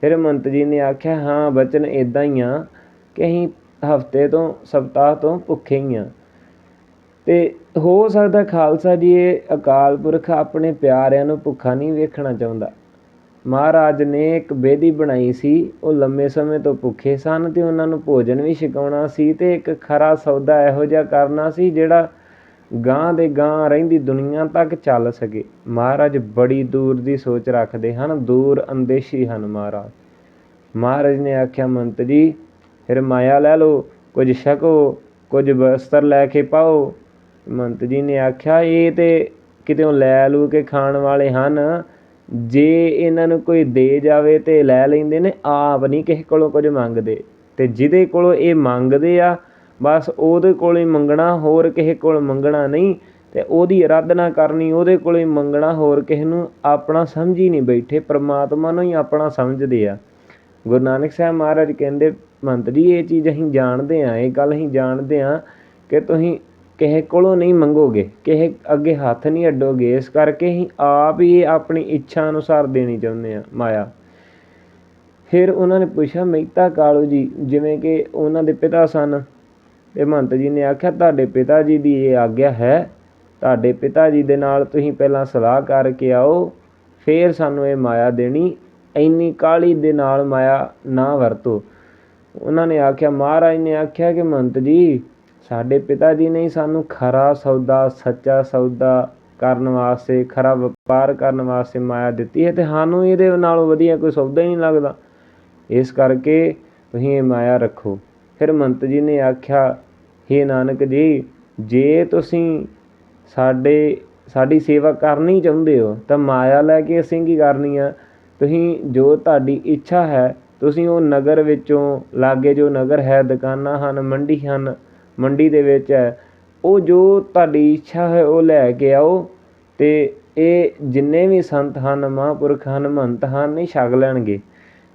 ਫਿਰ ਮੰਤ ਜੀ ਨੇ ਆਖਿਆ, ਹਾਂ, ਬਚਨ ਇੱਦਾਂ ਹੀ ਆ ਕਿ ਅਸੀਂ ਹਫ਼ਤੇ ਤੋਂ, ਸਪਤਾਹ ਤੋਂ ਭੁੱਖੇ ਹੀ ਹਾਂ ਅਤੇ ਹੋ ਸਕਦਾ ਖਾਲਸਾ ਜੀ, ਇਹ ਅਕਾਲ ਪੁਰਖ ਆਪਣੇ ਪਿਆਰਿਆਂ ਨੂੰ ਭੁੱਖਾ ਨਹੀਂ ਵੇਖਣਾ ਚਾਹੁੰਦਾ। ਮਹਾਰਾਜ ਨੇ ਇੱਕ ਬੇਦੀ ਬਣਾਈ ਸੀ, ਉਹ ਲੰਮੇ ਸਮੇਂ ਤੋਂ ਭੁੱਖੇ ਸਨ ਅਤੇ ਉਹਨਾਂ ਨੂੰ ਭੋਜਨ ਵੀ ਛਕਾਉਣਾ ਸੀ ਅਤੇ ਇੱਕ ਖਰਾ ਸੌਦਾ ਇਹੋ ਜਿਹਾ ਕਰਨਾ ਸੀ ਜਿਹੜਾ ਗਾਂ ਦੇ ਗਾਂ ਰਹਿੰਦੀ ਦੁਨੀਆ ਤੱਕ ਚੱਲ ਸਕੇ। ਮਹਾਰਾਜ ਬੜੀ ਦੂਰ ਦੀ ਸੋਚ ਰੱਖਦੇ ਹਨ, ਦੂਰ ਅੰਦੇਸ਼ੀ ਹਨ ਮਹਾਰਾਜ। ਮਹਾਰਾਜ ਨੇ ਆਖਿਆ, ਮੰਤ ਜੀ, ਫਿਰ ਮਾਇਆ ਲੈ ਲਓ, ਕੁਝ ਛਕੋ, ਕੁਝ ਬਸਤਰ ਲੈ ਕੇ ਪਾਓ। ਮੰਤ ਜੀ ਨੇ ਆਖਿਆ, ਇਹ ਤੇ ਕਿਤੇੋਂ ਲੈ ਲੂ ਕੇ ਖਾਣ ਵਾਲੇ ਹਨ। ਜੇ ਇਹਨਾਂ ਨੂੰ ਕੋਈ ਦੇ ਜਾਵੇ ਤੇ ਲੈ ਲੈਂਦੇ ਨੇ, ਆਪ ਨਹੀਂ ਕਿਸੇ ਕੋਲੋਂ ਕੁਝ ਮੰਗਦੇ। ਤੇ ਜਿਹਦੇ ਕੋਲੋਂ ਇਹ ਮੰਗਦੇ ਆ ਬਸ ਉਹਦੇ ਕੋਲੋਂ ਹੀ ਮੰਗਣਾ, ਹੋਰ ਕਿਸੇ ਕੋਲ ਮੰਗਣਾ ਨਹੀਂ ਅਤੇ ਉਹਦੀ ਅਰਾਧਨਾ ਕਰਨੀ, ਉਹਦੇ ਕੋਲੋਂ ਮੰਗਣਾ, ਹੋਰ ਕਿਸੇ ਨੂੰ ਆਪਣਾ ਸਮਝ ਹੀ ਨਹੀਂ ਬੈਠੇ, ਪਰਮਾਤਮਾ ਨੂੰ ਹੀ ਆਪਣਾ ਸਮਝਦੇ ਆ। ਗੁਰੂ ਨਾਨਕ ਸਾਹਿਬ ਮਹਾਰਾਜ ਕਹਿੰਦੇ, ਮੰਤ ਜੀ, ਇਹ ਚੀਜ਼ ਅਸੀਂ ਜਾਣਦੇ ਹਾਂ, ਇਹ ਗੱਲ ਅਸੀਂ ਜਾਣਦੇ ਹਾਂ ਕਿ ਤੁਸੀਂ ਕਿਸੇ ਕੋਲੋਂ ਨਹੀਂ ਮੰਗੋਗੇ, ਕਿਸੇ ਅੱਗੇ ਹੱਥ ਨਹੀਂ ਅੱਡੋਗੇ, ਇਸ ਕਰਕੇ ਅਸੀਂ ਆਪ ਹੀ ਆਪਣੀ ਇੱਛਾ ਅਨੁਸਾਰ ਦੇਣੀ ਚਾਹੁੰਦੇ ਹਾਂ, ਮਾਇਆ। ਫਿਰ ਉਹਨਾਂ ਨੇ ਪੁੱਛਿਆ, ਮਹਿਤਾ ਕਾਲੂ ਜੀ, ਜਿਵੇਂ ਕਿ ਉਹਨਾਂ ਦੇ ਪਿਤਾ ਸਨ ਤੇ ਮਹੰਤ ਜੀ ਨੇ ਆਖਿਆ, ਤੁਹਾਡੇ ਪਿਤਾ ਜੀ ਦੀ ਇਹ ਆਗਿਆ ਹੈ। ਤੁਹਾਡੇ ਪਿਤਾ ਜੀ ਦੇ ਨਾਲ ਤੁਸੀਂ ਪਹਿਲਾਂ ਸਲਾਹ ਕਰਕੇ ਆਓ, ਫਿਰ ਸਾਨੂੰ ਇਹ ਮਾਇਆ ਦੇਣੀ। ਇੰਨੀ ਕਾਲੀ ਦੇ ਨਾਲ ਮਾਇਆ ਨਾ ਵਰਤੋ। ਉਹਨਾਂ ਨੇ ਆਖਿਆ, ਮਹਾਰਾਜ ਨੇ ਆਖਿਆ ਕਿ ਮਹੰਤ ਜੀ, ਸਾਡੇ ਪਿਤਾ ਜੀ ਨੇ ਸਾਨੂੰ ਖਰਾ ਸੌਦਾ, ਸੱਚਾ ਸੌਦਾ ਕਰਨ ਵਾਸਤੇ, ਖਰਾ ਵਪਾਰ ਕਰਨ ਵਾਸਤੇ ਮਾਇਆ ਦਿੱਤੀ ਹੈ ਤੇ ਸਾਨੂੰ ਇਹਦੇ ਨਾਲੋਂ ਵਧੀਆ ਕੋਈ ਸੌਦਾ ਹੀ ਨਹੀਂ ਲੱਗਦਾ। ਇਸ ਕਰਕੇ ਤੁਸੀਂ ਇਹ ਮਾਇਆ ਰੱਖੋ। ਫਿਰ ਮੰਤ ਜੀ ਨੇ ਆਖਿਆ, ਹੇ ਨਾਨਕ ਜੀ, ਜੇ ਤੁਸੀਂ ਸਾਡੇ, ਸਾਡੀ ਸੇਵਾ ਕਰਨੀ ਚਾਹੁੰਦੇ ਹੋ, ਤਾਂ ਮਾਇਆ ਲੈ ਕੇ ਅਸੀਂ ਕੀ ਕਰਨੀ ਆ? ਤੁਸੀਂ ਜੋ ਤੁਹਾਡੀ ਇੱਛਾ ਹੈ, ਤੁਸੀਂ ਉਹ ਨਗਰ ਵਿੱਚੋਂ, ਲਾਗੇ ਜੋ ਨਗਰ ਹੈ, ਦੁਕਾਨਾਂ ਹਨ, ਮੰਡੀ ਹਨ, ਮੰਡੀ ਦੇ ਵਿੱਚ ਹੈ, ਉਹ ਜੋ ਤੁਹਾਡੀ ਇੱਛਾ ਹੈ, ਉਹ ਲੈ ਕੇ ਆਓ। ਅਤੇ ਇਹ ਜਿੰਨੇ ਵੀ ਸੰਤ ਹਨ, ਮਹਾਂਪੁਰਖ ਹਨ ਮਹੰਤ ਹਨ, ਇਹ ਛਕ ਲੈਣਗੇ।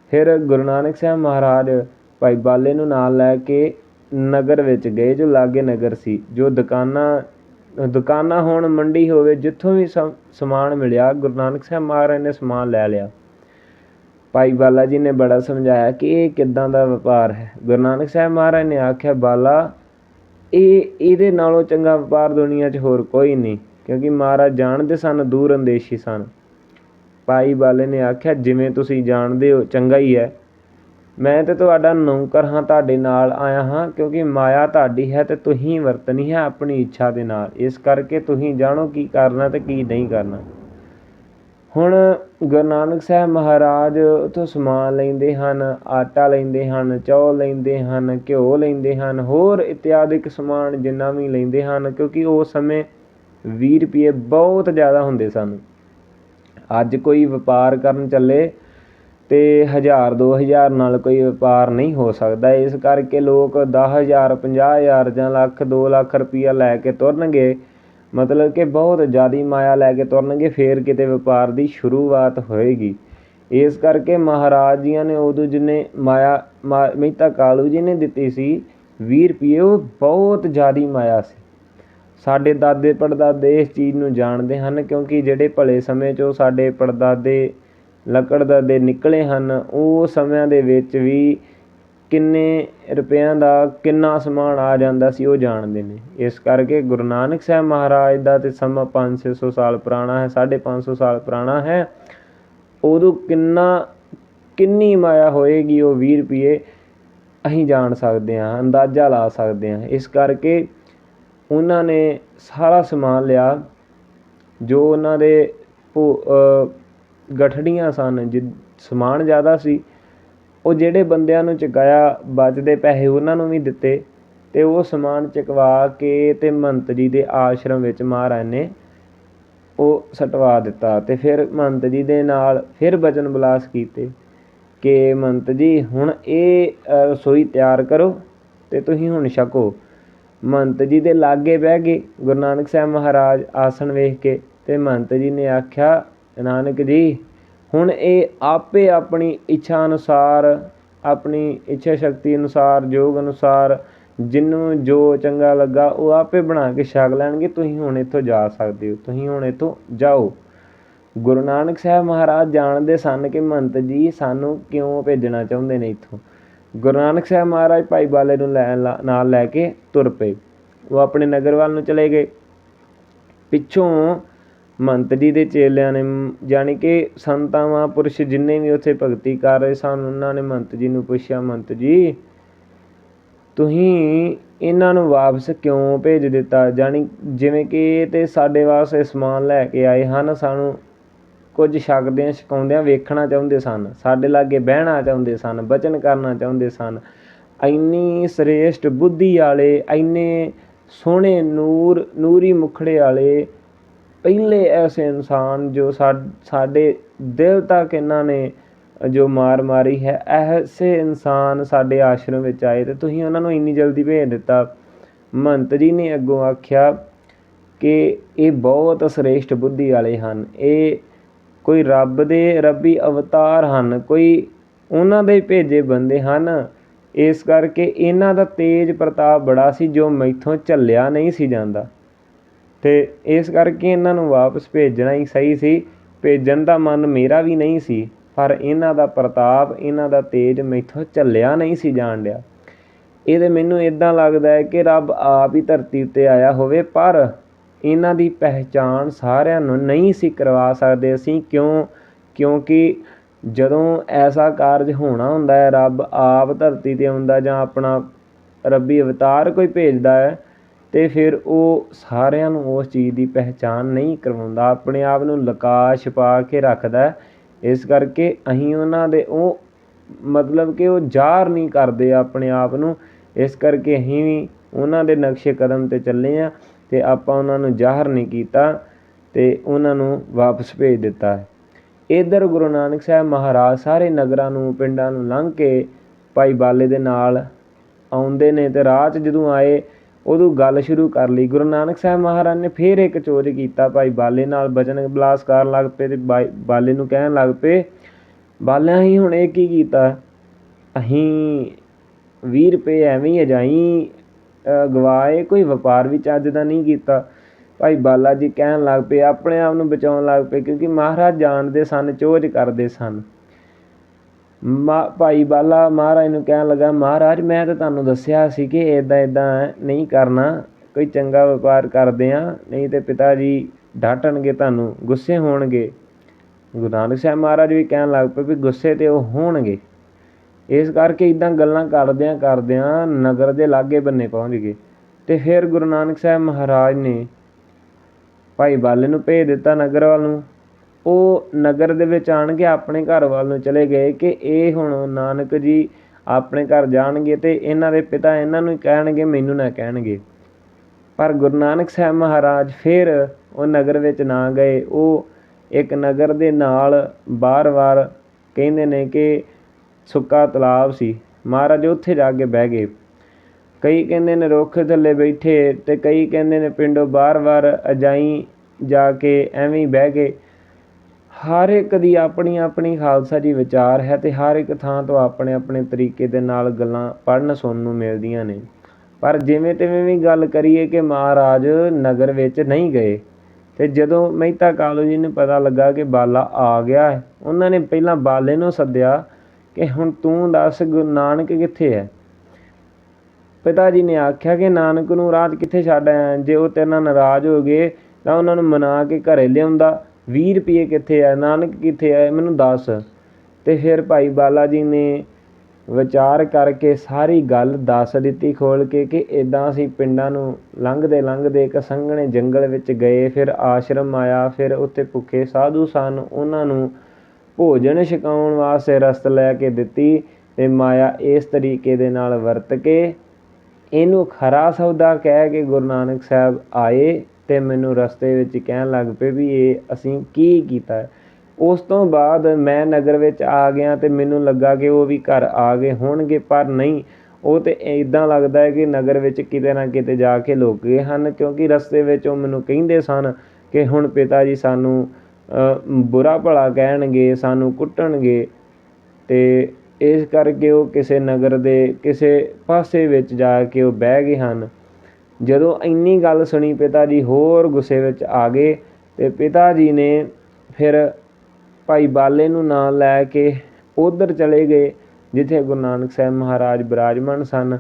ਫਿਰ ਗੁਰੂ ਨਾਨਕ ਸਾਹਿਬ ਮਹਾਰਾਜ ਭਾਈ ਬਾਲੇ ਨੂੰ ਨਾਲ ਲੈ ਕੇ ਨਗਰ ਵਿੱਚ ਗਏ, ਜੋ ਲਾਗੇ ਨਗਰ ਸੀ, ਜੋ ਦੁਕਾਨਾਂ ਦੁਕਾਨਾਂ ਹੋਣ ਮੰਡੀ ਹੋਵੇ, ਜਿੱਥੋਂ ਵੀ ਸਮ- ਸਮਾਨ ਮਿਲਿਆ, ਗੁਰੂ ਨਾਨਕ ਸਾਹਿਬ ਮਹਾਰਾਜ ਨੇ ਸਮਾਨ ਲੈ ਲਿਆ। ਭਾਈ ਬਾਲਾ ਜੀ ਨੇ ਬੜਾ ਸਮਝਾਇਆ ਕਿ ਇਹ ਕਿੱਦਾਂ ਦਾ ਵਪਾਰ ਹੈ। ਗੁਰੂ ਨਾਨਕ ਸਾਹਿਬ ਮਹਾਰਾਜ ਨੇ ਆਖਿਆ, ਬਾਲਾ, ਇਹ, ਇਹਦੇ ਨਾਲੋਂ ਚੰਗਾ ਵਪਾਰ ਦੁਨੀਆ 'ਚ ਹੋਰ ਕੋਈ ਨਹੀਂ, ਕਿਉਂਕਿ ਮਹਾਰਾਜ ਜਾਣਦੇ ਸਨ, ਦੂਰ ਅੰਦੇਸ਼ੀ ਸਨ। ਭਾਈ ਬਾਲੇ ਨੇ ਆਖਿਆ, ਜਿਵੇਂ ਤੁਸੀਂ ਜਾਣਦੇ ਹੋ, ਚੰਗਾ ਹੀ ਹੈ। ਮੈਂ ਤੇ ਤੁਹਾਡਾ ਨੌਕਰ ਹਾਂ, ਤੁਹਾਡੇ ਨਾਲ ਆਇਆ ਹਾਂ, ਕਿਉਂਕਿ ਮਾਇਆ ਤੁਹਾਡੀ ਹੈ ਤੇ ਤੁਸੀਂ ਵਰਤਣੀ ਹੈ ਆਪਣੀ ਇੱਛਾ ਦੇ ਨਾਲ। ਇਸ ਕਰਕੇ ਤੁਸੀਂ ਜਾਣੋ ਕੀ ਕਰਨਾ ਤੇ ਕੀ ਨਹੀਂ ਕਰਨਾ। ਹੁਣ ਗੁਰੂ ਨਾਨਕ ਸਾਹਿਬ ਮਹਾਰਾਜ ਉੱਥੋਂ ਸਮਾਨ ਲੈਂਦੇ ਹਨ, ਆਟਾ ਲੈਂਦੇ ਹਨ, ਚੌਲ ਲੈਂਦੇ ਹਨ, ਘਿਓ ਲੈਂਦੇ ਹਨ, ਹੋਰ ਇਤਿਆਦਿਕ ਸਮਾਨ ਜਿੰਨਾ ਵੀ ਲੈਂਦੇ ਹਨ, ਕਿਉਂਕਿ ਉਸ ਸਮੇਂ 20 ਰੁਪਏ ਬਹੁਤ ਜ਼ਿਆਦਾ ਹੁੰਦੇ ਸਨ। ਅੱਜ ਕੋਈ ਵਪਾਰ ਕਰਨ ਚੱਲੇ ਅਤੇ ਹਜ਼ਾਰ, ਦੋ ਹਜ਼ਾਰ ਨਾਲ ਕੋਈ ਵਪਾਰ ਨਹੀਂ ਹੋ ਸਕਦਾ। ਇਸ ਕਰਕੇ ਲੋਕ ਦਸ ਹਜ਼ਾਰ, ਪੰਜਾਹ ਹਜ਼ਾਰ ਜਾਂ ਲੱਖ, ਦੋ ਲੱਖ ਰੁਪਈਆ ਲੈ ਕੇ ਤੁਰਨਗੇ। ਮਤਲਬ ਕਿ ਬਹੁਤ ਜ਼ਿਆਦਾ ਮਾਇਆ ਲੈ ਕੇ ਤੁਰਨਗੇ, ਫਿਰ ਕਿਤੇ ਵਪਾਰ ਦੀ ਸ਼ੁਰੂਆਤ ਹੋਏਗੀ। ਇਸ ਕਰਕੇ ਮਹਾਰਾਜ ਜੀਆਂ ਨੇ ਉਦੋਂ ਜਿੰਨੇ ਮਾਇਆ, ਮਾ- ਮਹਿਤਾ ਕਾਲੂ ਜੀ ਨੇ ਦਿੱਤੀ ਸੀ, ਵੀਹ ਰੁਪਈਏ, ਉਹ ਬਹੁਤ ਜ਼ਿਆਦਾ ਮਾਇਆ ਸੀ। ਸਾਡੇ ਦਾਦੇ ਪੜਦਾਦੇ ਇਸ ਚੀਜ਼ ਨੂੰ ਜਾਣਦੇ ਹਨ, ਕਿਉਂਕਿ ਜਿਹੜੇ ਭਲੇ ਸਮੇਂ 'ਚੋਂ ਸਾਡੇ ਪੜਦਾਦੇ ਲੱਕੜ ਲੱਕੜਦਾਦੇ ਨਿਕਲੇ ਹਨ, ਉਹ ਸਮਿਆਂ ਦੇ ਵਿੱਚ ਵੀ ਕਿੰਨੇ ਰੁਪਇਆਂ ਦਾ ਕਿੰਨਾ ਸਮਾਨ ਆ ਜਾਂਦਾ ਸੀ, ਉਹ ਜਾਣਦੇ ਨੇ। ਇਸ ਕਰਕੇ ਗੁਰੂ ਨਾਨਕ ਸਾਹਿਬ ਮਹਾਰਾਜ ਦਾ ਤਾਂ ਸਮਾਂ 500 ਸਾਲ ਪੁਰਾਣਾ ਹੈ 550 ਸਾਲ ਪੁਰਾਣਾ ਹੈ, ਉਦੋਂ ਕਿੰਨਾ, ਕਿੰਨੀ ਮਾਇਆ ਹੋਏਗੀ ਉਹ ਵੀਹ ਰੁਪਈਏ ਅਸੀਂ ਜਾਣ ਸਕਦੇ ਹਾਂ, ਅੰਦਾਜ਼ਾ ਲਾ ਸਕਦੇ ਹਾਂ। ਇਸ ਕਰਕੇ ਉਹਨਾਂ ਨੇ ਸਾਰਾ ਸਮਾਨ ਲਿਆ, ਜੋ ਉਹਨਾਂ ਦੇ ਭੋ- ਗਠੜੀਆਂ ਸਨ, ਜਿ, ਸਮਾਨ ਜ਼ਿਆਦਾ ਸੀ। ਉਹ ਜਿਹੜੇ ਬੰਦਿਆਂ ਨੂੰ ਚੁਕਾਇਆ, ਬਚਦੇ ਪੈਸੇ ਉਹਨਾਂ ਨੂੰ ਵੀ ਦਿੱਤੇ ਅਤੇ ਉਹ ਸਮਾਨ ਚੁਕਵਾ ਕੇ ਅਤੇ ਮੰਤ ਜੀ ਦੇ ਆਸ਼ਰਮ ਵਿੱਚ ਮਹਾਰਾਜ ਨੇ ਉਹ ਸਟਵਾ ਦਿੱਤਾ ਅਤੇ ਫਿਰ ਮੰਤ ਜੀ ਦੇ ਨਾਲ ਫਿਰ ਵਚਨ ਬਲਾਸ ਕੀਤੇ ਕਿ ਮੰਤ ਜੀ, ਹੁਣ ਇਹ ਰਸੋਈ ਤਿਆਰ ਕਰੋ ਅਤੇ ਤੁਸੀਂ ਹੁਣ ਛਕੋ। ਮੰਤ ਜੀ ਦੇ ਲਾਗੇ ਬਹਿ ਗਏ। ਗੁਰੂ ਨਾਨਕ ਸਾਹਿਬ ਮਹਾਰਾਜ ਆਸਣ ਵੇਖ ਕੇ ਅਤੇ ਮੰਤ ਜੀ ਨੇ ਆਖਿਆ ਨਾਨਕ ਜੀ, ਹੁਣ ਇਹ ਆਪੇ ਆਪਣੀ ਇੱਛਾ ਅਨੁਸਾਰ, ਆਪਣੀ ਇੱਛਾ ਸ਼ਕਤੀ ਅਨੁਸਾਰ ਯੋਗ ਅਨੁਸਾਰ ਜਿਹਨੂੰ ਜੋ ਚੰਗਾ ਲੱਗਾ ਉਹ ਆਪੇ ਬਣਾ ਕੇ ਛਕ ਲੈਣਗੇ। ਤੁਸੀਂ ਹੁਣ ਇੱਥੋਂ ਜਾ ਸਕਦੇ ਹੋ, ਤੁਸੀਂ ਹੁਣ ਇੱਥੋਂ ਜਾਓ। ਗੁਰੂ ਨਾਨਕ ਸਾਹਿਬ ਮਹਾਰਾਜ ਜਾਣਦੇ ਸਨ ਕਿ ਮੰਤ ਜੀ ਸਾਨੂੰ ਕਿਉਂ ਭੇਜਣਾ ਚਾਹੁੰਦੇ ਨੇ ਇੱਥੋਂ? ਗੁਰੂ ਨਾਨਕ ਸਾਹਿਬ ਮਹਾਰਾਜ ਭਾਈ ਬਾਲੇ ਨੂੰ ਲੈ ਲਾ- ਨਾਲ ਲੈ ਕੇ ਤੁਰ ਪਏ। ਉਹ ਆਪਣੇ ਨਗਰ ਵੱਲ ਨੂੰ ਚਲੇ ਗਏ। ਪਿੱਛੋਂ ਮੰਤ ਜੀ ਦੇ ਚੇਲਿਆਂ ਨੇ ਜਾਣੀ ਕਿ ਸੰਤਾਂ ਮਹਾਂਪੁਰਸ਼ ਜਿੰਨੇ ਵੀ ਉੱਥੇ ਭਗਤੀ ਕਰ ਰਹੇ ਸਨ, ਉਹਨਾਂ ਨੇ ਮੰਤ ਜੀ ਨੂੰ ਪੁੱਛਿਆ, ਮੰਤ ਜੀ, ਤੁਸੀਂ ਇਹਨਾਂ ਨੂੰ ਵਾਪਸ ਕਿਉਂ ਭੇਜ ਦਿੱਤਾ? ਜਾਣੀ ਜਿਵੇਂ ਕਿ ਇਹ ਤੇ ਸਾਡੇ ਵਾਸਤੇ ਸਮਾਨ ਲੈ ਕੇ ਆਏ ਹਨ, ਸਾਨੂੰ ਕੁਝ ਛਕਦਿਆਂ ਛਕਾਉਂਦਿਆਂ ਵੇਖਣਾ ਚਾਹੁੰਦੇ ਸਨ, ਸਾਡੇ ਲਾਗੇ ਬਹਿਣਾ ਚਾਹੁੰਦੇ ਸਨ, ਬਚਨ ਕਰਨਾ ਚਾਹੁੰਦੇ ਸਨ। ਇੰਨੀ ਸ੍ਰੇਸ਼ਟ ਬੁੱਧੀ ਵਾਲੇ, ਇੰਨੇ ਸੋਹਣੇ ਨੂਰ, ਨੂਰੀ ਮੁਖੜੇ ਵਾਲੇ ਪਹਿਲੇ ਐਸੇ ਇਨਸਾਨ ਜੋ ਸਾ- ਸਾਡੇ ਦਿਲ ਤੱਕ ਇਹਨਾਂ ਨੇ ਜੋ ਮਾਰ ਮਾਰੀ ਹੈ, ਐਸੇ ਇਨਸਾਨ ਸਾਡੇ ਆਸ਼ਰਮ ਵਿੱਚ ਆਏ ਅਤੇ ਤੁਸੀਂ ਉਹਨਾਂ ਨੂੰ ਇੰਨੀ ਜਲਦੀ ਭੇਜ ਦਿੱਤਾ। ਮੰਤ ਜੀ ਨੇ ਅੱਗੋਂ ਆਖਿਆ ਕਿ ਇਹ ਬਹੁਤ ਸ੍ਰੇਸ਼ਟ ਬੁੱਧੀ ਵਾਲੇ ਹਨ। ਇਹ ਕੋਈ ਰੱਬ ਦੇ ਰੱਬੀ ਅਵਤਾਰ ਹਨ, ਕੋਈ ਉਹਨਾਂ ਦੇ ਭੇਜੇ ਬੰਦੇ ਹਨ। ਇਸ ਕਰਕੇ ਇਹਨਾਂ ਦਾ ਤੇਜ ਪ੍ਰਤਾਪ ਬੜਾ ਸੀ ਜੋ ਮੈਥੋਂ ਝੱਲਿਆ ਨਹੀਂ ਸੀ ਜਾਂਦਾ। ਅਤੇ ਇਸ ਕਰਕੇ ਇਹਨਾਂ ਨੂੰ ਵਾਪਸ ਭੇਜਣਾ ਹੀ ਸਹੀ ਸੀ। ਭੇਜਣ ਦਾ ਮਨ ਮੇਰਾ ਵੀ ਨਹੀਂ ਸੀ, ਪਰ ਇਹਨਾਂ ਦਾ ਪ੍ਰਤਾਪ, ਇਹਨਾਂ ਦਾ ਤੇਜ ਮੈਥੋਂ ਝੱਲਿਆ ਨਹੀਂ ਸੀ ਜਾਣ ਡਿਆ। ਇਹਦੇ ਮੈਨੂੰ ਇੱਦਾਂ ਲੱਗਦਾ ਹੈ ਕਿ ਰੱਬ ਆਪ ਹੀ ਧਰਤੀ ਉੱਤੇ ਆਇਆ ਹੋਵੇ, ਪਰ ਇਹਨਾਂ ਦੀ ਪਹਿਚਾਣ ਸਾਰਿਆਂ ਨੂੰ ਨਹੀਂ ਸੀ ਕਰਵਾ ਸਕਦੇ ਅਸੀਂ। ਕਿਉਂ? ਕਿਉਂਕਿ ਜਦੋਂ ਐਸਾ ਕਾਰਜ ਹੋਣਾ ਹੁੰਦਾ ਹੈ, ਰੱਬ ਆਪ ਧਰਤੀ ਤੇ ਆਉਂਦਾ ਜਾਂ ਆਪਣਾ ਰੱਬੀ ਅਵਤਾਰ ਕੋਈ ਭੇਜਦਾ ਹੈ ਅਤੇ ਫਿਰ ਉਹ ਸਾਰਿਆਂ ਨੂੰ ਉਸ ਚੀਜ਼ ਦੀ ਪਹਿਚਾਣ ਨਹੀਂ ਕਰਵਾਉਂਦਾ। ਆਪਣੇ ਆਪ ਨੂੰ ਲੁਕਾ ਛੁਪਾ ਕੇ ਰੱਖਦਾ ਇਸ ਕਰਕੇ ਅਸੀਂ ਉਹਨਾਂ ਦੇ ਉਹ ਮਤਲਬ ਕਿ ਉਹ ਜ਼ਾਹਰ ਨਹੀਂ ਕਰਦੇ ਆਪਣੇ ਆਪ ਨੂੰ। ਇਸ ਕਰਕੇ ਅਸੀਂ ਵੀ ਉਹਨਾਂ ਦੇ ਨਕਸ਼ੇ ਕਦਮ ਤੇ ਚੱਲੇ ਹਾਂ ਅਤੇ ਆਪਾਂ ਉਹਨਾਂ ਨੂੰ ਜ਼ਾਹਰ ਨਹੀਂ ਕੀਤਾ ਅਤੇ ਉਹਨਾਂ ਨੂੰ ਵਾਪਸ ਭੇਜ ਦਿੱਤਾ ਇੱਧਰ ਗੁਰੂ ਨਾਨਕ ਸਾਹਿਬ ਮਹਾਰਾਜ ਸਾਰੇ ਨਗਰਾਂ ਨੂੰ, ਪਿੰਡਾਂ ਨੂੰ ਲੰਘ ਕੇ ਭਾਈ ਬਾਲੇ ਦੇ ਨਾਲ ਆਉਂਦੇ ਨੇ ਅਤੇ ਰਾਹ 'ਚ ਜਦੋਂ ਆਏ ਉਦੋਂ ਗੱਲ ਸ਼ੁਰੂ ਕਰ ਲਈ। ਗੁਰੂ ਨਾਨਕ ਸਾਹਿਬ ਮਹਾਰਾਜ ਨੇ ਫਿਰ ਇੱਕ ਚੋਜ ਕੀਤਾ ਭਾਈ ਬਾਲੇ ਨਾਲ। ਬਚਨ ਬਲਾਸ ਕਰਨ ਲੱਗ ਪਏ ਤੇ ਬਾਈ- ਬਾਲੇ ਨੂੰ ਕਹਿਣ ਲੱਗ ਪਏ, ਬਾਲਿਆਂ ਹੀ ਹੁਣ ਇਹ ਕੀ ਕੀਤਾ? ਅਸੀਂ 20 ਰੁਪਏ ਐਵੇਂ ਹੀ ਅਜਾਈ ਗਵਾਏ, ਕੋਈ ਵਪਾਰ ਵੀ ਚੱਜ ਦਾ ਨਹੀਂ ਕੀਤਾ। ਭਾਈ ਬਾਲਾ ਜੀ ਕਹਿਣ ਲੱਗ ਪਏ, ਆਪਣੇ ਆਪ ਨੂੰ ਬਚਾਉਣ ਲੱਗ ਪਏ, ਕਿਉਂਕਿ ਮਹਾਰਾਜ ਜਾਣਦੇ ਸਨ, ਚੋਜ ਕਰਦੇ ਸਨ। ਮਾ ਭਾਈ ਬਾਲਾ ਮਹਾਰਾਜ ਨੂੰ ਕਹਿਣ ਲੱਗਾ, ਮਹਾਰਾਜ, ਮੈਂ ਤਾਂ ਤੁਹਾਨੂੰ ਦੱਸਿਆ ਸੀ ਕਿ ਇੱਦਾਂ ਇੱਦਾਂ ਨਹੀਂ ਕਰਨਾ, ਕੋਈ ਚੰਗਾ ਵਪਾਰ ਕਰਦੇ ਹਾਂ ਨਹੀਂ ਤਾਂ ਪਿਤਾ ਜੀ ਡਾਂਟਣਗੇ ਤੁਹਾਨੂੰ, ਗੁੱਸੇ ਹੋਣਗੇ। ਗੁਰੂ ਨਾਨਕ ਸਾਹਿਬ ਮਹਾਰਾਜ ਵੀ ਕਹਿਣ ਲੱਗ ਪਏ ਵੀ ਗੁੱਸੇ ਤੇ ਉਹ ਹੋਣਗੇ। ਇਸ ਕਰਕੇ ਇਦਾਂ ਗੱਲਾਂ ਕਰਦਿਆਂ ਕਰਦਿਆਂ ਨਗਰ ਦੇ ਲਾਗੇ ਬੰਨੇ ਪਹੁੰਚ ਗਏ ਤੇ ਫਿਰ ਗੁਰੂ ਨਾਨਕ ਸਾਹਿਬ ਮਹਾਰਾਜ ਨੇ ਭਾਈ ਬਾਲੇ ਨੂੰ ਭੇਜ ਦਿੱਤਾ ਨਗਰ ਵੱਲ ਨੂੰ। ਉਹ ਨਗਰ ਦੇ ਵਿੱਚ ਆਣ ਕੇ ਆਪਣੇ ਘਰ ਵੱਲ ਨੂੰ ਚਲੇ ਗਏ ਕਿ ਇਹ ਹੁਣ ਨਾਨਕ ਜੀ ਆਪਣੇ ਘਰ ਜਾਣਗੇ ਅਤੇ ਇਹਨਾਂ ਦੇ ਪਿਤਾ ਇਹਨਾਂ ਨੂੰ ਕਹਿਣਗੇ, ਮੈਨੂੰ ਨਾ ਕਹਿਣਗੇ। ਪਰ ਗੁਰੂ ਨਾਨਕ ਸਾਹਿਬ ਮਹਾਰਾਜ ਫਿਰ ਉਹ ਨਗਰ ਵਿੱਚ ਨਾ ਗਏ। ਉਹ ਇੱਕ ਨਗਰ ਦੇ ਨਾਲ ਬਾਰ-ਬਾਰ ਕਹਿੰਦੇ ਨੇ ਕਿ ਸੁੱਕਾ ਤਲਾਬ ਸੀ। ਮਹਾਰਾਜ ਉੱਥੇ ਜਾ ਕੇ ਬਹਿ ਗਏ। ਕਈ ਕਹਿੰਦੇ ਨੇ ਰੁੱਖ ਥੱਲੇ ਬੈਠੇ ਅਤੇ ਕਈ ਕਹਿੰਦੇ ਨੇ ਪਿੰਡੋਂ ਬਾਰ-ਬਾਰ ਅਜਾਈ ਜਾ ਕੇ ਐਵੇਂ ਹੀ ਬਹਿ ਗਏ। ਹਰ ਇੱਕ ਦੀ ਆਪਣੀ ਆਪਣੀ ਖਾਲਸਾ ਜੀ ਵਿਚਾਰ ਹੈ ਅਤੇ ਹਰ ਇੱਕ ਥਾਂ ਤੋਂ ਆਪਣੇ ਆਪਣੇ ਤਰੀਕੇ ਦੇ ਨਾਲ ਗੱਲਾਂ ਪੜ੍ਹਨ ਸੁਣਨ ਨੂੰ ਮਿਲਦੀਆਂ ਨੇ। ਪਰ ਜਿਵੇਂ ਤਿਵੇਂ ਵੀ ਗੱਲ ਕਰੀਏ ਕਿ ਮਹਾਰਾਜ ਨਗਰ ਵਿੱਚ ਨਹੀਂ ਗਏ ਅਤੇ ਜਦੋਂ ਮਹਿਤਾ ਕਾਲੂ ਜੀ ਨੂੰ ਪਤਾ ਲੱਗਾ ਕਿ ਬਾਲਾ ਆ ਗਿਆ ਹੈ, ਉਹਨਾਂ ਨੇ ਪਹਿਲਾਂ ਬਾਲੇ ਨੂੰ ਸੱਦਿਆ ਕਿ ਹੁਣ ਤੂੰ ਦੱਸ ਗੁਰੂ ਨਾਨਕ ਕਿੱਥੇ ਹੈ? ਪਿਤਾ ਜੀ ਨੇ ਆਖਿਆ ਕਿ ਨਾਨਕ ਨੂੰ ਰਾਤ ਕਿੱਥੇ ਛੱਡ ਆਇਆ? ਜੇ ਉਹ ਤੇਰੇ ਨਾਲ ਨਾਰਾਜ਼ ਹੋ ਗਏ ਤਾਂ ਉਹਨਾਂ ਨੂੰ ਮਨਾ ਕੇ ਘਰੇ ਲਿਆਉਂਦਾ। ਵੀਹ ਰੁਪਈਏ ਕਿੱਥੇ ਆ, ਨਾਨਕ ਕਿੱਥੇ ਹੈ ਮੈਨੂੰ ਦੱਸ। ਅਤੇ ਫਿਰ ਭਾਈ ਬਾਲਾ ਜੀ ਨੇ ਵਿਚਾਰ ਕਰਕੇ ਸਾਰੀ ਗੱਲ ਦੱਸ ਦਿੱਤੀ ਖੋਲ੍ਹ ਕੇ ਕਿ ਇੱਦਾਂ ਅਸੀਂ ਪਿੰਡਾਂ ਨੂੰ ਲੰਘਦੇ ਲੰਘਦੇ ਇੱਕ ਸੰਘਣੇ ਜੰਗਲ ਵਿੱਚ ਗਏ, ਫਿਰ ਆਸ਼ਰਮ ਆਇਆ, ਫਿਰ ਉੱਥੇ ਭੁੱਖੇ ਸਾਧੂ ਸਨ, ਉਹਨਾਂ ਨੂੰ ਭੋਜਨ ਛਕਾਉਣ ਵਾਸਤੇ ਰਸਤ ਲੈ ਕੇ ਦਿੱਤੀ ਅਤੇ ਮਾਇਆ ਇਸ ਤਰੀਕੇ ਦੇ ਨਾਲ ਵਰਤ ਕੇ ਇਹਨੂੰ ਖਰਾ ਸੌਦਾ ਕਹਿ ਕੇ ਗੁਰੂ ਨਾਨਕ ਸਾਹਿਬ ਆਏ। ਅਤੇ ਮੈਨੂੰ ਰਸਤੇ ਵਿੱਚ ਕਹਿਣ ਲੱਗ ਪਏ ਵੀ ਇਹ ਅਸੀਂ ਕੀ ਕੀਤਾ। ਉਸ ਤੋਂ ਬਾਅਦ ਮੈਂ ਨਗਰ ਵਿੱਚ ਆ ਗਿਆ ਅਤੇ ਮੈਨੂੰ ਲੱਗਾ ਕਿ ਉਹ ਵੀ ਘਰ ਆ ਗਏ ਹੋਣਗੇ, ਪਰ ਨਹੀਂ। ਉਹ ਤਾਂ ਇੱਦਾਂ ਲੱਗਦਾ ਹੈ ਕਿ ਨਗਰ ਵਿੱਚ ਕਿਤੇ ਨਾ ਕਿਤੇ ਜਾ ਕੇ ਲੁਕ ਗਏ ਹਨ, ਕਿਉਂਕਿ ਰਸਤੇ ਵਿੱਚ ਉਹ ਮੈਨੂੰ ਕਹਿੰਦੇ ਸਨ ਕਿ ਹੁਣ ਪਿਤਾ ਜੀ ਸਾਨੂੰ ਬੁਰਾ ਭਲਾ ਕਹਿਣਗੇ, ਸਾਨੂੰ ਕੁੱਟਣਗੇ। ਅਤੇ ਇਸ ਕਰਕੇ ਉਹ ਕਿਸੇ ਨਗਰ ਦੇ ਕਿਸੇ ਪਾਸੇ ਵਿੱਚ ਜਾ ਕੇ ਉਹ ਬਹਿ ਗਏ ਹਨ। ਜਦੋਂ ਇੰਨੀ ਗੱਲ ਸੁਣੀ ਪਿਤਾ ਜੀ ਹੋਰ ਗੁੱਸੇ ਵਿੱਚ ਆ ਗਏ ਅਤੇ ਪਿਤਾ ਜੀ ਨੇ ਫਿਰ ਭਾਈ ਬਾਲੇ ਨੂੰ ਨਾਲ ਲੈ ਕੇ ਉੱਧਰ ਚਲੇ ਗਏ, ਜਿੱਥੇ ਗੁਰੂ ਨਾਨਕ ਸਾਹਿਬ ਮਹਾਰਾਜ ਬਿਰਾਜਮਾਨ ਸਨ।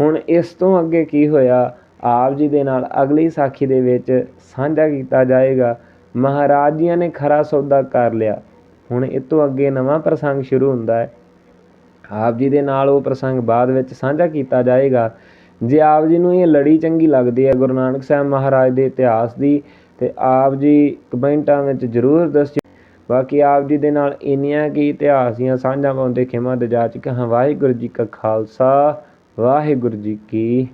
ਹੁਣ ਇਸ ਤੋਂ ਅੱਗੇ ਕੀ ਹੋਇਆ? ਆਪ ਜੀ ਦੇ ਨਾਲ ਅਗਲੀ ਸਾਖੀ ਦੇ ਵਿੱਚ ਸਾਂਝਾ ਕੀਤਾ ਜਾਏਗਾ। ਮਹਾਰਾਜ ਜੀਆਂ ਨੇ ਖਰਾ ਸੌਦਾ ਕਰ ਲਿਆ। ਹੁਣ ਇਹ ਤੋਂ ਅੱਗੇ ਨਵਾਂ ਪ੍ਰਸੰਗ ਸ਼ੁਰੂ ਹੁੰਦਾ ਹੈ। ਆਪ ਜੀ ਦੇ ਨਾਲ ਉਹ ਪ੍ਰਸੰਗ ਬਾਅਦ ਵਿੱਚ ਸਾਂਝਾ ਕੀਤਾ ਜਾਏਗਾ। ਜੇ ਆਪ ਜੀ ਨੂੰ ਇਹ ਲੜੀ ਚੰਗੀ ਲੱਗਦੀ ਹੈ ਗੁਰੂ ਨਾਨਕ ਸਾਹਿਬ ਮਹਾਰਾਜ ਦੇ ਇਤਿਹਾਸ ਦੀ, ਤੇ ਆਪ ਜੀ ਕਮੈਂਟਾਂ ਵਿੱਚ ਜ਼ਰੂਰ ਦੱਸਿਓ। ਬਾਕੀ ਆਪ ਜੀ ਦੇ ਨਾਲ ਇੰਨੀਆਂ ਕੀ ਇਤਿਹਾਸ ਦੀਆਂ ਸਾਂਝਾਂ ਪਾਉਂਦੇ ਖਿਮਾ ਦਜਾ ਚੁੱਕਾ ਹਾਂ। ਵਾਹਿਗੁਰੂ ਜੀ ਕਾ ਖਾਲਸਾ, ਵਾਹਿਗੁਰੂ ਜੀ ਕੀ